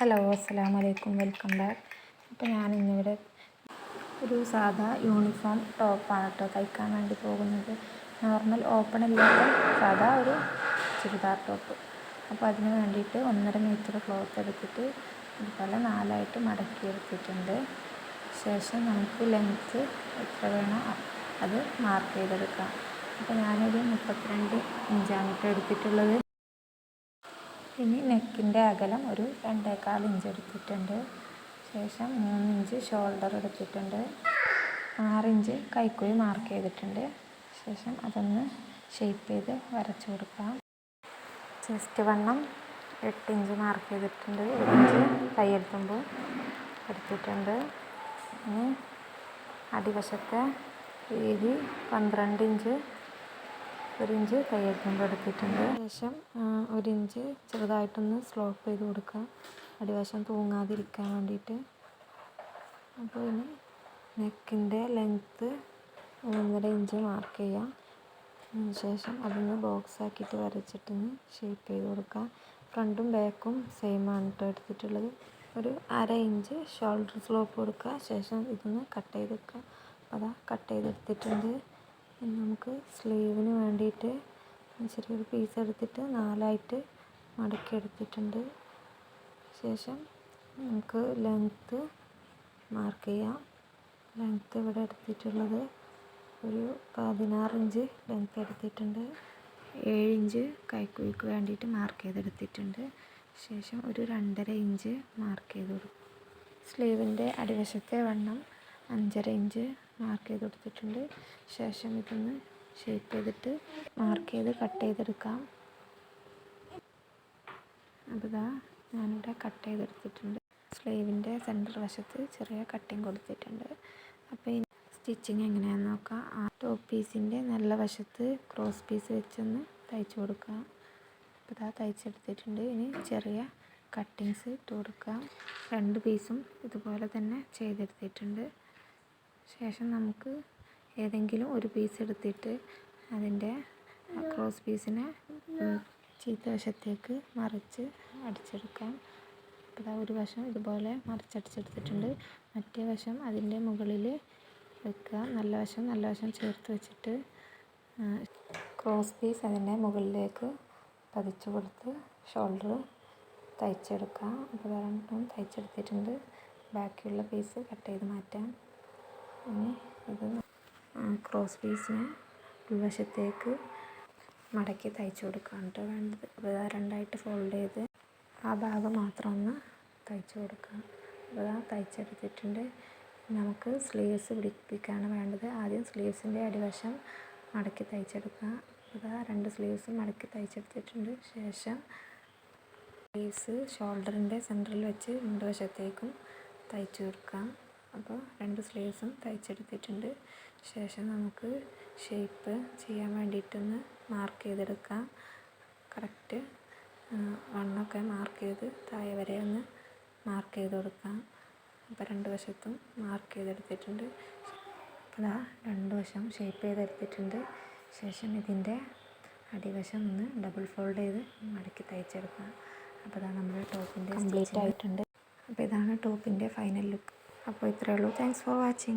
Hello അസ്സാം വലൈക്കും welcome back. അപ്പോൾ ഞാൻ ഇന്നിവിടെ ഒരു സാധാ യൂണിഫോം ടോപ്പാണ് കേട്ടോ തയ്ക്കാൻ വേണ്ടി പോകുന്നത്. നോർമൽ ഓപ്പൺ ഇല്ലാത്ത സാധാ ഒരു ചുരിദാർ ടോപ്പ്. അപ്പോൾ അതിന് വേണ്ടിയിട്ട് ഒന്നര മീറ്റർ ക്ലോത്ത് എടുത്തിട്ട് ഇതുപോലെ നാലായിട്ട് മടക്കി എടുത്തിട്ടുണ്ട്. ശേഷം നമുക്ക് ലെങ്ത്ത് എത്ര വേണോ അത് മാർക്ക് ചെയ്തെടുക്കാം. അപ്പോൾ ഞാനൊരു മുപ്പത്തിരണ്ട് ഇഞ്ചാണ് കേട്ടോ എടുത്തിട്ടുള്ളത്. ഇനി നെക്കിന്റെ അകലം ഒരു രണ്ടേകാൽ ഇഞ്ച് എടുത്തിട്ടുണ്ട്. ശേഷം മൂന്നിഞ്ച് ഷോൾഡർ എടുത്തിട്ടുണ്ട്. ആറിഞ്ച് കൈക്കുഴി മാർക്ക് ചെയ്തിട്ടുണ്ട്. ശേഷം അതൊന്ന് ഷേപ്പ് ചെയ്ത് വരച്ചു കൊടുക്കാം. ചെസ്റ്റ് വണ്ണം എട്ട് ഇഞ്ച് മാർക്ക് ചെയ്തിട്ടുണ്ട്. ഇഞ്ച് കൈയെടുത്തുമ്പോൾ എടുത്തിട്ടുണ്ട്. ഇനി അടിവശത്തെ വീതി പന്ത്രണ്ട് ഇഞ്ച് ഒരു ഇഞ്ച് കയ്യെത്തുമ്പോൾ എടുത്തിട്ടുണ്ട് ശേഷം ഒരു ഇഞ്ച് ചെറുതായിട്ടൊന്ന് സ്ലോപ്പ് ചെയ്ത് കൊടുക്കുക. അടിവശം തൂങ്ങാതിരിക്കാൻ വേണ്ടിയിട്ട്. അപ്പോൾ ഇനി നെക്കിന്റെ ലെങ്ത്ത് ഒന്നര ഇഞ്ച് മാർക്ക് ചെയ്യാം. ശേഷം അതൊന്ന് ബോക്സ് ആക്കിയിട്ട് വരച്ചിട്ടൊന്ന് ഷേപ്പ് ചെയ്ത് കൊടുക്കുക. ഫ്രണ്ടും ബാക്കും സെയിം ആണ് കേട്ടോ എടുത്തിട്ടുള്ളത്. ഒരു അര ഇഞ്ച് ഷോൾഡർ സ്ലോപ്പ് കൊടുക്കുക. ശേഷം ഇതൊന്ന് കട്ട് ചെയ്ത് വെക്കുക. അപ്പോൾ അതാ കട്ട് ചെയ്തെടുത്തിട്ടുണ്ട്. നമുക്ക് സ്ലീവിന് വേണ്ടിയിട്ട് ചെറിയൊരു പീസ് എടുത്തിട്ട് നാലായിട്ട് മടക്കി എടുത്തിട്ടുണ്ട്. ശേഷം നമുക്ക് ലെങ്ത്ത് മാർക്ക് ചെയ്യാം. ലെങ്ത്ത് ഇവിടെ എടുത്തിട്ടുള്ളത് ഒരു പതിനാറ് ഇഞ്ച് ലെങ്ത്ത് എടുത്തിട്ടുണ്ട്. ഏഴ് ഇഞ്ച് കൈക്കുഴിക്ക് വേണ്ടിയിട്ട് മാർക്ക് ചെയ്തെടുത്തിട്ടുണ്ട്. ശേഷം ഒരു രണ്ടര ഇഞ്ച് മാർക്ക് ചെയ്തു കൊടുക്കും. സ്ലീവിന്റെ അടിവശത്തെ വണ്ണം അഞ്ചര ഇഞ്ച് മാർക്ക് ചെയ്ത് കൊടുത്തിട്ടുണ്ട്. ശേഷം ഇതൊന്ന് ഷേപ്പ് ചെയ്തിട്ട് മാർക്ക് ചെയ്ത് കട്ട് ചെയ്തെടുക്കാം. അതാ ഞാനിവിടെ കട്ട് ചെയ്തെടുത്തിട്ടുണ്ട്. സ്ലീവിന്റെ സെന്റർ വശത്ത് ചെറിയ കട്ടിങ് കൊടുത്തിട്ടുണ്ട്. അപ്പോൾ ഈ സ്റ്റിച്ചിങ് എങ്ങനെയാണെന്ന് നോക്കാം. ആ ടോപ്പ് പീസിന്റെ നല്ല വശത്ത് ക്രോസ് പീസ് വെച്ചൊന്ന് തയ്ച്ചു കൊടുക്കാം. അപ്പോൾ ഇതാ തയ്ച്ചെടുത്തിട്ടുണ്ട്. ഇനി ചെറിയ കട്ടിങ്സ് ഇട്ട് കൊടുക്കാം. രണ്ട് പീസും ഇതുപോലെ തന്നെ ചെയ്തെടുത്തിട്ടുണ്ട്. ശേഷം നമുക്ക് ഏതെങ്കിലും ഒരു പീസ് എടുത്തിട്ട് അതിന്റെ ക്രോസ് പീസിനെ ചീത്ത വശത്തേക്ക് മറിച്ച് അടിച്ചെടുക്കാം. അപ്പോൾ ഒരു വശം ഇതുപോലെ മറിച്ചടിച്ചെടുത്തിട്ടുണ്ട്. മറ്റേ വശം അതിന്റെ മുകളിൽ വെക്കുക. നല്ല വശം നല്ല വശം ചേർത്ത് വെച്ചിട്ട് ക്രോസ് പീസ് അതിന്റെ മുകളിലേക്ക് പതിച്ചു കൊടുത്ത് ഷോൾഡർ തയ്ച്ചെടുക്കാം. അപ്പോൾ രണ്ടും തയ്ച്ചെടുത്തിട്ടുണ്ട്. ബാക്കിയുള്ള പീസ് കട്ട് ചെയ്ത് മാറ്റാം. ഇനി ഇത് ക്രോസ് പീസിനെ ഉൾവശത്തേക്ക് മടക്കി തയ്ച്ചു കൊടുക്കാം കേട്ടോ വേണ്ടത്. അപ്പോൾ രണ്ടായിട്ട് ഫോൾഡ് ചെയ്ത് ആ ഭാഗം മാത്രം ഒന്ന് തയ്ച്ചു കൊടുക്കാം അപ്പോൾ ആ തയ്ച്ചെടുത്തിട്ടുണ്ട്. നമുക്ക് സ്ലീവ്സ് പിടിപ്പിക്കുകയാണ് വേണ്ടത്. ആദ്യം സ്ലീവ്സിന്റെ അടിവശം മടക്കി തയ്ച്ചെടുക്കുക. അപ്പോൾ രണ്ട് സ്ലീവ്സ് മടക്കി തയ്ച്ചെടുത്തിട്ടുണ്ട്. ശേഷം സ്ലീവ്സ് ഷോൾഡറിന്റെ സെന്ററിൽ വെച്ച് രണ്ട് വശത്തേക്കും തയ്ച്ചു കൊടുക്കാം അപ്പോൾ രണ്ട് സ്ലീവ്സും തയ്ച്ചെടുത്തിട്ടുണ്ട്. ശേഷം നമുക്ക് ഷേപ്പ് ചെയ്യാൻ വേണ്ടിയിട്ടൊന്ന് മാർക്ക് ചെയ്തെടുക്കാം. കറക്റ്റ് വണ്ണൊക്കെ മാർക്ക് ചെയ്ത് താഴെ വരെ ഒന്ന് മാർക്ക് ചെയ്ത് കൊടുക്കാം. അപ്പോൾ രണ്ട് വശത്തും മാർക്ക് ചെയ്തെടുത്തിട്ടുണ്ട്. അപ്പോൾ ഇതാ രണ്ട് വശം ഷേപ്പ് ചെയ്തെടുത്തിട്ടുണ്ട്. ശേഷം ഇതിന്റെ അടിവശം ഒന്ന് ഡബിൾ ഫോൾഡ് ചെയ്ത് മടക്കി തയ്ച്ചെടുക്കാം. അപ്പോൾ ഇതാ നമ്മുടെ ടോപ്പിന്റെ കംപ്ലീറ്റ് ആയിട്ടുണ്ട് അപ്പോൾ ഇതാണ് ടോപ്പിന്റെ ഫൈനൽ ലുക്ക്. അപ്പോൾ ഇത്രയേ ഉള്ളൂ. Thanks for watching